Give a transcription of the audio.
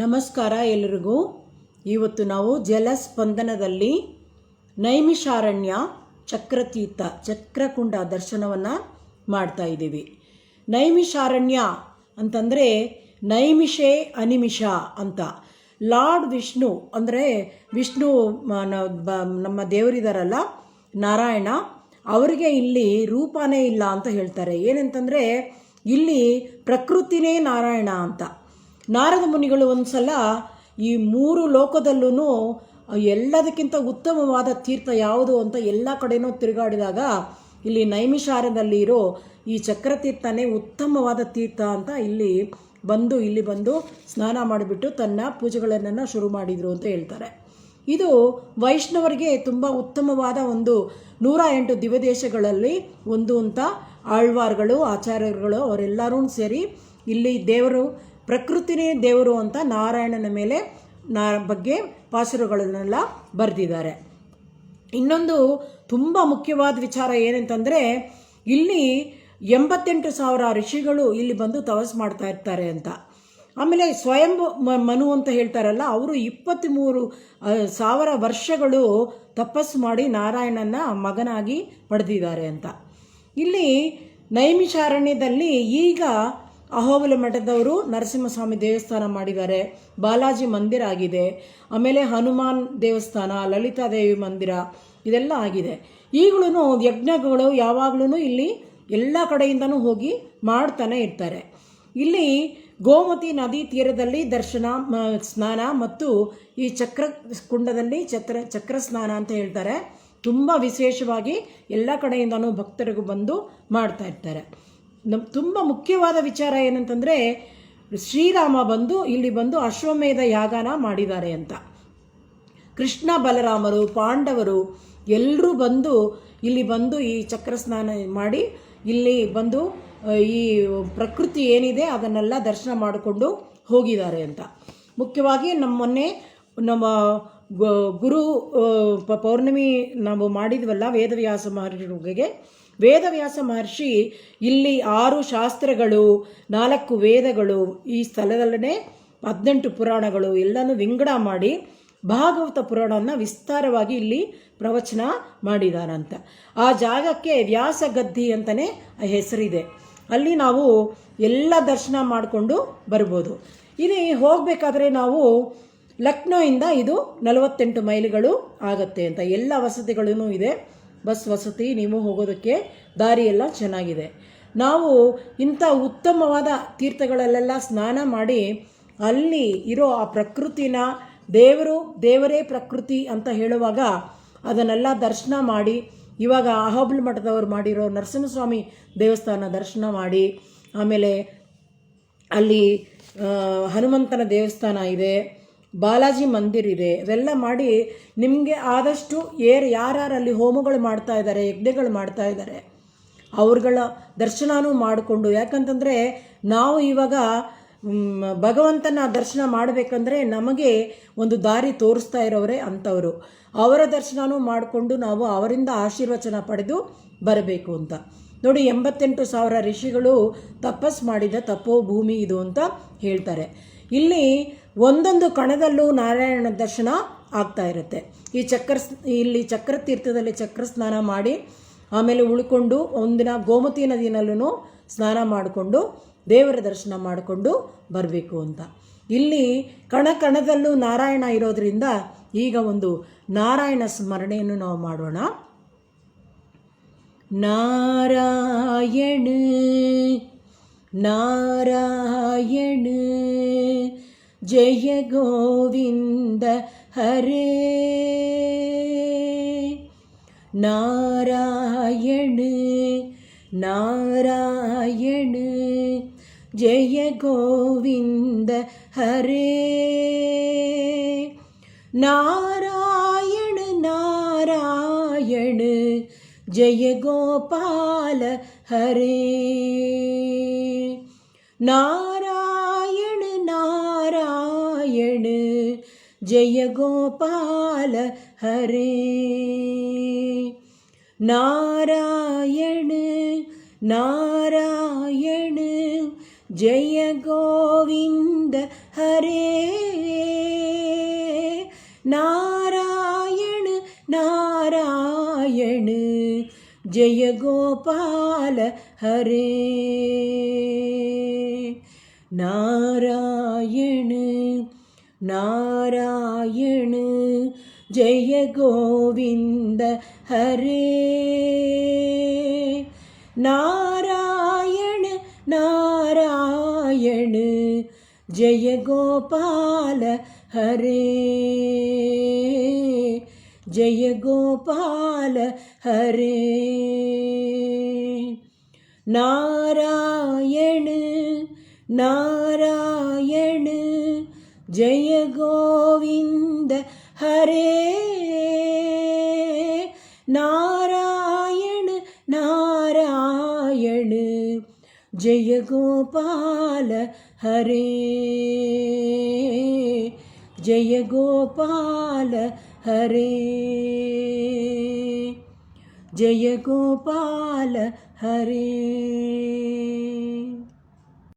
ನಮಸ್ಕಾರ ಎಲ್ಲರಿಗೂ. ಇವತ್ತು ನಾವು ಜಲಸ್ಪಂದನದಲ್ಲಿ ನೈಮಿಷಾರಣ್ಯ ಚಕ್ರತೀರ್ಥ, ಚಕ್ರಕುಂಡ ದರ್ಶನವನ್ನು ಮಾಡ್ತಾ ಇದ್ದೀವಿ. ನೈಮಿಷಾರಣ್ಯ ಅಂತಂದರೆ ನೈಮಿಷೆ ಅನಿಮಿಷ ಅಂತ. ಲಾರ್ಡ್ ವಿಷ್ಣು ಅಂದರೆ ವಿಷ್ಣು ನಮ್ಮ ದೇವರಿದಾರಲ್ಲ, ನಾರಾಯಣ, ಅವರಿಗೆ ಇಲ್ಲಿ ರೂಪನೇ ಇಲ್ಲ ಅಂತ ಹೇಳ್ತಾರೆ. ಏನಂತಂದರೆ ಇಲ್ಲಿ ಪ್ರಕೃತಿನೇ ನಾರಾಯಣ ಅಂತ. ನಾರದ ಮುನಿಗಳು ಒಂದ್ಸಲ ಈ ಮೂರು ಲೋಕದಲ್ಲೂ ಎಲ್ಲದಕ್ಕಿಂತ ಉತ್ತಮವಾದ ತೀರ್ಥ ಯಾವುದು ಅಂತ ಎಲ್ಲ ಕಡೆನೂ ತಿರುಗಾಡಿದಾಗ ಇಲ್ಲಿ ನೈಮಿಷಾರದಲ್ಲಿ ಇರೋ ಈ ಚಕ್ರತೀರ್ಥನೇ ಉತ್ತಮವಾದ ತೀರ್ಥ ಅಂತ ಇಲ್ಲಿ ಬಂದು ಇಲ್ಲಿ ಬಂದು ಸ್ನಾನ ಮಾಡಿಬಿಟ್ಟು ತನ್ನ ಪೂಜೆಗಳನ್ನು ಶುರು ಮಾಡಿದರು ಅಂತ ಹೇಳ್ತಾರೆ. ಇದು ವೈಷ್ಣವರಿಗೆ ತುಂಬ ಉತ್ತಮವಾದ ಒಂದು ನೂರ ಎಂಟು ದಿವದೇಶಗಳಲ್ಲಿ ಒಂದು ಅಂತ ಆಳ್ವಾರ್ಗಳು, ಆಚಾರ್ಯರುಗಳು ಅವರೆಲ್ಲರೂ ಸೇರಿ ಇಲ್ಲಿ ದೇವರು ಪ್ರಕೃತಿನೇ ದೇವರು ಅಂತ ನಾರಾಯಣನ ಮೇಲೆ ನಾ ಬಗ್ಗೆ ಪಾಸುರಗಳನ್ನೆಲ್ಲ ಬರೆದಿದ್ದಾರೆ. ಇನ್ನೊಂದು ತುಂಬ ಮುಖ್ಯವಾದ ವಿಚಾರ ಏನಂತಂದರೆ, ಇಲ್ಲಿ ಎಂಬತ್ತೆಂಟು ಸಾವಿರ ಋಷಿಗಳು ಇಲ್ಲಿ ಬಂದು ತಪಸ್ ಮಾಡ್ತಾ ಇರ್ತಾರೆ ಅಂತ. ಆಮೇಲೆ ಸ್ವಯಂ ಮನು ಅಂತ ಹೇಳ್ತಾರಲ್ಲ, ಅವರು ಇಪ್ಪತ್ತ್ಮೂರು ಸಾವಿರ ವರ್ಷಗಳು ತಪಸ್ಸು ಮಾಡಿ ನಾರಾಯಣನ ಮಗನಾಗಿ ಪಡೆದಿದ್ದಾರೆ ಅಂತ. ಇಲ್ಲಿ ನೈಮಿಷಾರಣ್ಯದಲ್ಲಿ ಈಗ ಅಹೋಬಲ ಮಠದವರು ನರಸಿಂಹಸ್ವಾಮಿ ದೇವಸ್ಥಾನ ಮಾಡಿದ್ದಾರೆ. ಬಾಲಾಜಿ ಮಂದಿರ ಆಗಿದೆ. ಆಮೇಲೆ ಹನುಮಾನ್ ದೇವಸ್ಥಾನ ಲಲಿತಾದೇವಿ ಮಂದಿರ ಇದೆಲ್ಲ ಆಗಿದೆ. ಈಗಲೂ ಯಜ್ಞಗಳು ಯಾವಾಗಲೂ ಇಲ್ಲಿ ಎಲ್ಲ ಕಡೆಯಿಂದನೂ ಹೋಗಿ ಮಾಡ್ತಾನೆ ಇರ್ತಾರೆ. ಇಲ್ಲಿ ಗೋಮತಿ ನದಿ ತೀರದಲ್ಲಿ ದರ್ಶನ ಸ್ನಾನ ಮತ್ತು ಈ ಚಕ್ರ ಕುಂಡದಲ್ಲಿ ಚಕ್ರ ಚಕ್ರ ಸ್ನಾನ ಅಂತ ಹೇಳ್ತಾರೆ. ತುಂಬ ವಿಶೇಷವಾಗಿ ಎಲ್ಲ ಕಡೆಯಿಂದನೂ ಭಕ್ತರಿಗೂ ಬಂದು ಮಾಡ್ತಾ ಇರ್ತಾರೆ. ನಮ್ ತುಂಬ ಮುಖ್ಯವಾದ ವಿಚಾರ ಏನಂತಂದರೆ, ಶ್ರೀರಾಮ ಬಂದು, ಇಲ್ಲಿ ಬಂದು ಅಶ್ವಮೇಧ ಯಾಗನ ಮಾಡಿದ್ದಾರೆ ಅಂತ. ಕೃಷ್ಣ, ಬಲರಾಮರು, ಪಾಂಡವರು ಎಲ್ಲರೂ ಬಂದು ಇಲ್ಲಿ ಬಂದು ಈ ಚಕ್ರ ಸ್ನಾನ ಮಾಡಿ, ಇಲ್ಲಿ ಬಂದು ಈ ಪ್ರಕೃತಿ ಏನಿದೆ ಅದನ್ನೆಲ್ಲ ದರ್ಶನ ಮಾಡಿಕೊಂಡು ಹೋಗಿದ್ದಾರೆ ಅಂತ. ಮುಖ್ಯವಾಗಿ ನಮ್ಮ ಮೊನ್ನೆ ನಮ್ಮ ಗುರು ಪೌರ್ಣಮಿ ನಾವು ಮಾಡಿದ್ವಲ್ಲ ವೇದವ್ಯಾಸ ಮಹರ್ಷಿಗೆ. ವೇದವ್ಯಾಸ ಮಹರ್ಷಿ ಇಲ್ಲಿ ಆರು ಶಾಸ್ತ್ರಗಳು, ನಾಲ್ಕು ವೇದಗಳು, ಈ ಸ್ಥಳದಲ್ಲೇ ಹದಿನೆಂಟು ಪುರಾಣಗಳು ಎಲ್ಲನೂ ವಿಂಗಡ ಮಾಡಿ ಭಾಗವತ ಪುರಾಣವನ್ನು ವಿಸ್ತಾರವಾಗಿ ಇಲ್ಲಿ ಪ್ರವಚನ ಮಾಡಿದಾರಂತ ಆ ಜಾಗಕ್ಕೆ ವ್ಯಾಸಗದ್ದಿ ಅಂತಲೇ ಹೆಸರಿದೆ. ಅಲ್ಲಿ ನಾವು ಎಲ್ಲ ದರ್ಶನ ಮಾಡಿಕೊಂಡು ಬರ್ಬೋದು. ಇಲ್ಲಿ ಹೋಗಬೇಕಾದ್ರೆ ನಾವು ಲಕ್ನೋಯಿಂದ ಇದು ನಲವತ್ತೆಂಟು ಮೈಲುಗಳು ಆಗುತ್ತೆ ಅಂತ. ಎಲ್ಲ ವಸತಿಗಳೂ ಇದೆ. ಬಸ್ ವಸತಿ, ನೀವು ಹೋಗೋದಕ್ಕೆ ದಾರಿಯೆಲ್ಲ ಚೆನ್ನಾಗಿದೆ. ನಾವು ಇಂಥ ಉತ್ತಮವಾದ ತೀರ್ಥಗಳಲ್ಲೆಲ್ಲ ಸ್ನಾನ ಮಾಡಿ ಅಲ್ಲಿ ಇರೋ ಆ ಪ್ರಕೃತಿನ ದೇವರು ದೇವರೇ ಪ್ರಕೃತಿ ಅಂತ ಹೇಳುವಾಗ ಅದನ್ನೆಲ್ಲ ದರ್ಶನ ಮಾಡಿ, ಇವಾಗ ಅಹೋಬಲ್ ಮಠದವರು ಮಾಡಿರೋ ನರಸಿಂಹಸ್ವಾಮಿ ದೇವಸ್ಥಾನ ದರ್ಶನ ಮಾಡಿ, ಆಮೇಲೆ ಅಲ್ಲಿ ಹನುಮಂತನ ದೇವಸ್ಥಾನ ಇದೆ. ಬಾಲಾಜಿ ಮಂದಿರ್ ಇದೆ. ಇವೆಲ್ಲ ಮಾಡಿ ನಿಮಗೆ ಆದಷ್ಟು ಏರ್ ಯಾರ್ಯಾರು ಅಲ್ಲಿ ಹೋಮಗಳು ಮಾಡ್ತಾ ಇದ್ದಾರೆ, ಯಜ್ಞಗಳು ಮಾಡ್ತಾ ಇದ್ದಾರೆ, ಅವ್ರುಗಳ ದರ್ಶನವೂ ಮಾಡಿಕೊಂಡು. ಯಾಕಂತಂದರೆ ನಾವು ಇವಾಗ ಭಗವಂತನ ದರ್ಶನ ಮಾಡಬೇಕಂದ್ರೆ ನಮಗೆ ಒಂದು ದಾರಿ ತೋರಿಸ್ತಾ ಇರೋರೇ ಅಂಥವರು. ಅವರ ದರ್ಶನವೂ ಮಾಡಿಕೊಂಡು ನಾವು ಅವರಿಂದ ಆಶೀರ್ವಚನ ಪಡೆದು ಬರಬೇಕು ಅಂತ. ನೋಡಿ, ಎಂಬತ್ತೆಂಟು ಸಾವಿರ ಋಷಿಗಳು ತಪಸ್ ಮಾಡಿದ ತಪೋ ಭೂಮಿ ಇದು ಅಂತ ಹೇಳ್ತಾರೆ. ಇಲ್ಲಿ ಒಂದೊಂದು ಕಣದಲ್ಲೂ ನಾರಾಯಣ ದರ್ಶನ ಆಗ್ತಾ ಇರುತ್ತೆ. ಈ ಚಕ್ರ ಇಲ್ಲಿ ಚಕ್ರ ತೀರ್ಥದಲ್ಲಿ ಚಕ್ರ ಸ್ನಾನ ಮಾಡಿ, ಆಮೇಲೆ ಉಳ್ಕೊಂಡು ಒಂದಿನ ಗೋಮತಿ ನದಿನಲ್ಲೂ ಸ್ನಾನ ಮಾಡಿಕೊಂಡು, ದೇವರ ದರ್ಶನ ಮಾಡಿಕೊಂಡು ಬರಬೇಕು ಅಂತ. ಇಲ್ಲಿ ಕಣ ಕಣದಲ್ಲೂ ನಾರಾಯಣ ಇರೋದ್ರಿಂದ ಈಗ ಒಂದು ನಾರಾಯಣ ಸ್ಮರಣೆಯನ್ನು ನಾವು ಮಾಡೋಣ. ನಾರಾಯಣ நாராயண. ஜெய கோவிந்த ஹரே. நாராயண நாராயண. ஜெய கோவிந்த ஹரே. நாராயண நாராயண. ஜெய கோபால ஹரே. நாராயண நாராயண ஜெய கோபால ஹரே. நாராயண நாராயண ஜெய கோவிந்த ஹரே. நாராயண நாராயண ஜெய கோபால ஹரே. நாராயணு நாராயணு ஜெய கோவிந்த ஹரே. நாராயண நாராயண ஜெய கோபால ஹரே. जय गोपाल हरे नारायण नारायण जय गोविन्द हरे नारायण नारायण जय गोपाल हरे जय गोपाल हरे। जय गोपाल हरे।